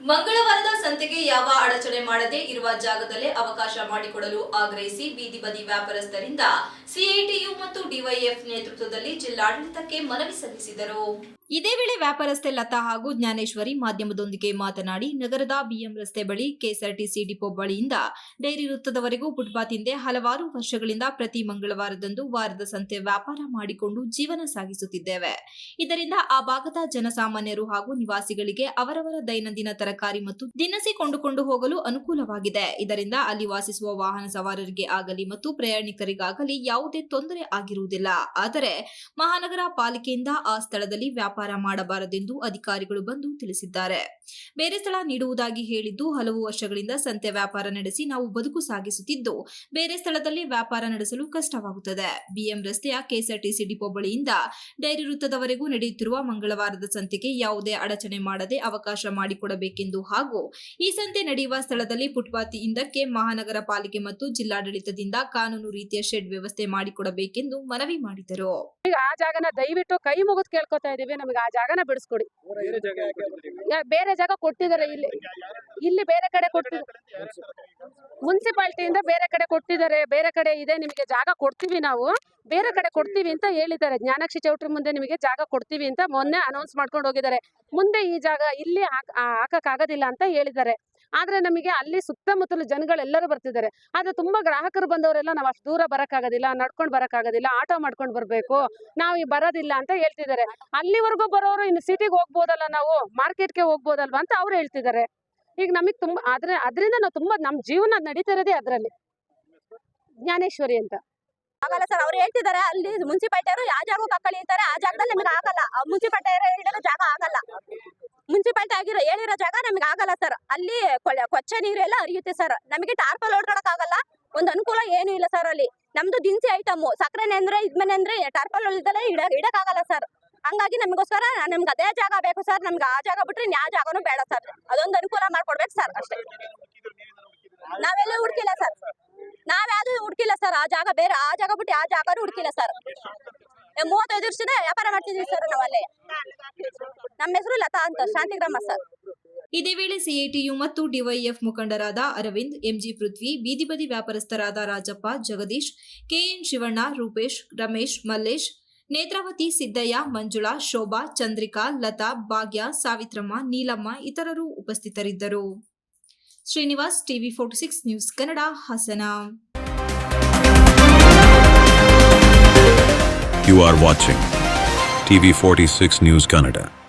ಮಂಗಳವಾರದ ಸಂತೆಗೆ ಯಾವ ಅಡಚಣೆ ಮಾಡದೆ ಇರುವ ಜಾಗದಲ್ಲೇ ಅವಕಾಶ ಮಾಡಿಕೊಡಲು ಆಗ್ರಹಿಸಿ ಬೀದಿ ಬದಿ ವ್ಯಾಪಾರಸ್ಥರಿಂದ ಸಿಐಟಿಯು ಮತ್ತು ಡಿವೈಎಫ್ ನೇತೃತ್ವದಲ್ಲಿ ಜಿಲ್ಲಾಡಳಿತಕ್ಕೆ ಮನವಿ ಸಲ್ಲಿಸಿದರು. ಇದೇ ವೇಳೆ ವ್ಯಾಪಾರಸ್ಥೆ ಲತಾ ಹಾಗೂ ಜ್ಞಾನೇಶ್ವರಿ ಮಾಧ್ಯಮದೊಂದಿಗೆ ಮಾತನಾಡಿ, ನಗರದ ಬಿಎಂ ರಸ್ತೆ ಬಳಿ ಕೆಎಸ್ಆರ್ಟಿಸಿ ಡಿಪೋ ಬಳಿಯಿಂದ ಡೈರಿ ವೃತ್ತದವರೆಗೂ ಫುಟ್ಪಾತ್ ಹಿಂದೆ ಹಲವಾರು ವರ್ಷಗಳಿಂದ ಪ್ರತಿ ಮಂಗಳವಾರದಂದು ವಾರದ ಸಂತೆ ವ್ಯಾಪಾರ ಮಾಡಿಕೊಂಡು ಜೀವನ ಸಾಗಿಸುತ್ತಿದ್ದೇವೆ. ಇದರಿಂದ ಆ ಭಾಗದ ಜನಸಾಮಾನ್ಯರು ಹಾಗೂ ನಿವಾಸಿಗಳಿಗೆ ಅವರವರ ದೈನಂದಿನ ತರಕಾರಿ ಮತ್ತು ದಿನಸಿ ಕೊಂಡುಕೊಂಡು ಹೋಗಲು ಅನುಕೂಲವಾಗಿದೆ. ಇದರಿಂದ ಅಲ್ಲಿ ವಾಸಿಸುವ ವಾಹನ ಸವಾರರಿಗೆ ಆಗಲಿ ಮತ್ತು ಪ್ರಯಾಣಿಕರಿಗಾಗಲಿ ಯಾವುದೇ ತೊಂದರೆ ಆಗಿರುವುದಿಲ್ಲ. ಆದರೆ ಮಹಾನಗರ ಪಾಲಿಕೆಯಿಂದ ಆ ಸ್ಥಳದಲ್ಲಿ ವ್ಯಾಪಾರ ಮಾಡಬಾರದೆಂದು ಅಧಿಕಾರಿಗಳು ಬಂದು ತಿಳಿಸಿದ್ದಾರೆ. ಬೇರೆ ಸ್ಥಳ ನೀಡುವುದಾಗಿ ಹೇಳಿದ್ದು, ಹಲವು ವರ್ಷಗಳಿಂದ ಸಂತೆ ವ್ಯಾಪಾರ ನಡೆಸಿ ನಾವು ಬದುಕು ಸಾಗಿಸುತ್ತಿದ್ದು, ಬೇರೆ ಸ್ಥಳದಲ್ಲಿ ವ್ಯಾಪಾರ ನಡೆಸಲು ಕಷ್ಟವಾಗುತ್ತದೆ. ಬಿಎಂ ರಸ್ತೆಯ ಕೆಎಸ್ಆರ್ಟಿಸಿ ಡಿಪೋ ಬಳಿಯಿಂದ ಡೈರಿ ವೃತ್ತದವರೆಗೂ ನಡೆಯುತ್ತಿರುವ ಮಂಗಳವಾರದ ಸಂತೆಗೆ ಯಾವುದೇ ಅಡಚಣೆ ಮಾಡದೆ ಅವಕಾಶ ಮಾಡಿಕೊಡಬೇಕೆಂದು ಹಾಗೂ ಈ ಸಂತೆ ನಡೆಯುವ ಸ್ಥಳದಲ್ಲಿ ಫುಟ್ಪಾತ್ ಹಿಂದಕ್ಕೆ ಮಹಾನಗರ ಪಾಲಿಕೆ ಮತ್ತು ಜಿಲ್ಲಾಡಳಿತದಿಂದ ಕಾನೂನು ರೀತಿಯ ಶೆಡ್ ವ್ಯವಸ್ಥೆ ಮಾಡಿಕೊಡಬೇಕೆಂದು ಮನವಿ ಮಾಡಿದರು. ಈಗ ಆ ಜಾಗನ ದಯವಿಟ್ಟು ಕೈ ಮುಗಿದು ಕೇಳ್ಕೊತಾ ಇದೀವಿ. ನಮಗೆ ಆ ಜಾಗನ ಬಿಡಿಸ್ಕೊಡಿ. ಬೇರೆ ಜಾಗ ಕೊಟ್ಟಿದ್ದಾರೆ ಇಲ್ಲಿ. ಇಲ್ಲಿ ಬೇರೆ ಕಡೆ ಕೊಟ್ಟಿದ್ದಾರೆ ಮುನ್ಸಿಪಾಲ್ಟಿಯಿಂದ ಬೇರೆ ಕಡೆ ಕೊಟ್ಟಿದ್ದಾರೆ. ಬೇರೆ ಕಡೆ ಇದೆ ನಿಮಗೆ ಜಾಗ ಕೊಡ್ತೀವಿ ನಾವು. ಬೇರೆ ಕಡೆ ಕೊಡ್ತೀವಿ ಅಂತ ಹೇಳಿದ್ದಾರೆ. ಜ್ಞಾನಾಕ್ಷಿ ಚೌಟ್ರಿ ಮುಂದೆ ನಿಮಗೆ ಜಾಗ ಕೊಡ್ತೀವಿ ಅಂತ ಮೊನ್ನೆ ಅನೌನ್ಸ್ ಮಾಡ್ಕೊಂಡು ಹೋಗಿದ್ದಾರೆ. ಮುಂದೆ ಈ ಜಾಗ ಇಲ್ಲಿ ಹಾಕಕ್ಕಾಗೋದಿಲ್ಲ ಅಂತ ಹೇಳಿದ್ದಾರೆ. ಆದ್ರೆ ನಮಗೆ ಅಲ್ಲಿ ಸುತ್ತಮುತ್ತಲು ಜನಗಳೆಲ್ಲರೂ ಬರ್ತಿದ್ದಾರೆ. ಆದ್ರೆ ತುಂಬಾ ಗ್ರಾಹಕರು ಬಂದವರೆಲ್ಲ ನಾವು ಅಷ್ಟು ದೂರ ಬರಕ್ಕಾಗೋದಿಲ್ಲ, ನಡ್ಕೊಂಡು ಬರಕ್ಕಾಗೋದಿಲ್ಲ, ಆಟೋ ಮಾಡ್ಕೊಂಡು ಬರ್ಬೇಕು, ನಾವು ಈ ಬರೋದಿಲ್ಲ ಅಂತ ಹೇಳ್ತಿದ್ದಾರೆ. ಅಲ್ಲಿವರೆಗೂ ಬರೋರು ಇನ್ನು ಸಿಟಿಗೆ ಹೋಗ್ಬೋದಲ್ಲ ನಾವು, ಮಾರ್ಕೆಟ್ಗೆ ಹೋಗ್ಬೋದಲ್ವಾ ಅಂತ ಅವ್ರು ಹೇಳ್ತಿದ್ದಾರೆ. ಈಗ ನಮಗೆ ತುಂಬಾ ಆದ್ರೆ ಅದರಿಂದ ನಾವು ತುಂಬಾ ನಮ್ಮ ಜೀವನ ನಡೀತಿರೋದೇ ಅದರಲ್ಲಿ. ಜ್ಞಾನೇಶ್ವರಿ ಅಂತ. ಆಗಲ್ಲ ಸರ್, ಅವ್ರು ಹೇಳ್ತಿದ್ದಾರೆ, ಅಲ್ಲಿ ಮುನ್ಸಿಪಾಲ್ಟಿಯವರು ಯಾವ ಜಾಗ ಕಕ್ಕಳಿ ಅಂತಾರೆ, ಆ ಜಾಗದಲ್ಲಿ ನಮಗೆ ಆಗಲ್ಲ. ಮುನ್ಸಿಪಾಲ್ಟಿ ಜಾಗ ಆಗಲ್ಲ. ಮುನ್ಸಿಪಾಲ್ಟಿ ಆಗಿರೋ ಹೇಳಿರೋ ಜಾಗ ನಮಗೆ ಆಗಲ್ಲ ಸರ್ ಅಲ್ಲಿ ಕೊಚ್ಚ ಕೊಚ್ಚೆ ನೀರು ಎಲ್ಲ ಹರಿಯುತ್ತೆ ಸರ್ ನಮಗೆ ಟಾರ್ಪಲ್ ಓಡ್ಕೊಳಕ್ ಆಗಲ್ಲ. ಒಂದು ಅನುಕೂಲ ಏನು ಇಲ್ಲ ಸರ್ ಅಲ್ಲಿ. ನಮ್ದು ದಿನಸಿ ಐಟಮ್ ಸಕ್ಕರೆನೆ ಅಂದ್ರೆ ಇದ್ಮನೆ ಅಂದ್ರೆ ಟಾರ್ಪಲ್ ಉಳಿದಲ್ಲೇ ಇಡ ಇಡಕ್ ಆಗಲ್ಲ ಸರ್ ಹಂಗಾಗಿ ನಮಗೋಸ್ಕರ ನಮ್ಗೆ ಅದೇ ಜಾಗ ಬೇಕು ಸರ್ ನಮ್ಗೆ ಆ ಜಾಗ ಬಿಟ್ರೆ ಯಾವ ಜಾಗನೂ ಬೇಡ ಸರ್ ಅದೊಂದು ಅನುಕೂಲ ಮಾಡ್ಕೊಡ್ಬೇಕು ಸರ್ ಅಷ್ಟೇ. ನಾವೆಲ್ಲ ಹುಡ್ಕಿಲ್ಲ ಸರ್ ನಾವ್ಯಾವ್ದು ಹುಡ್ಕಿಲ್ಲ ಸರ್ ಆ ಜಾಗ ಬೇರೆ, ಆ ಜಾಗ ಬಿಟ್ಟು ಯಾವ ಜಾಗನೂ ಹುಡ್ಕಿಲ್ಲ ಸರ್ ಮೂವತ್ತೈದು ವರ್ಷದ ವ್ಯಾಪಾರ ಮಾಡ್ತಿದ್ವಿ ಸರ್ ನಾವಲ್ಲೇ. ನಮ್ಮ ಹೆಸರು ಲತಾ ಅಂತ ಶಾಂತಿಗ್ರಾಮ ಸರ್ ಇದೇ ವೇಳೆ ಸಿಐಟಿಯು ಮತ್ತು ಡಿವೈಎಫ್ ಮುಖಂಡರಾದ ಅರವಿಂದ್ ಎಂಜಿ ಪೃಥ್ವಿ ಬೀದಿ ಬದಿ ವ್ಯಾಪಾರಸ್ಥರಾದ ರಾಜಪ್ಪ ಜಗದೀಶ್ ಕೆಎನ್ ಶಿವಣ್ಣ ರೂಪೇಶ್ ರಮೇಶ್ ಮಲ್ಲೇಶ್ ನೇತ್ರಾವತಿ ಸಿದ್ದಯ್ಯ ಮಂಜುಳಾ ಶೋಭಾ ಚಂದ್ರಿಕಾ ಲತಾ ಭಾಗ್ಯ ಸಾವಿತ್ರಮ್ಮ ನೀಲಮ್ಮ ಇತರರು ಉಪಸ್ಥಿತರಿದ್ದರು. Srinivas TV forty six news Kannada Hassan. You TV46 News Canada.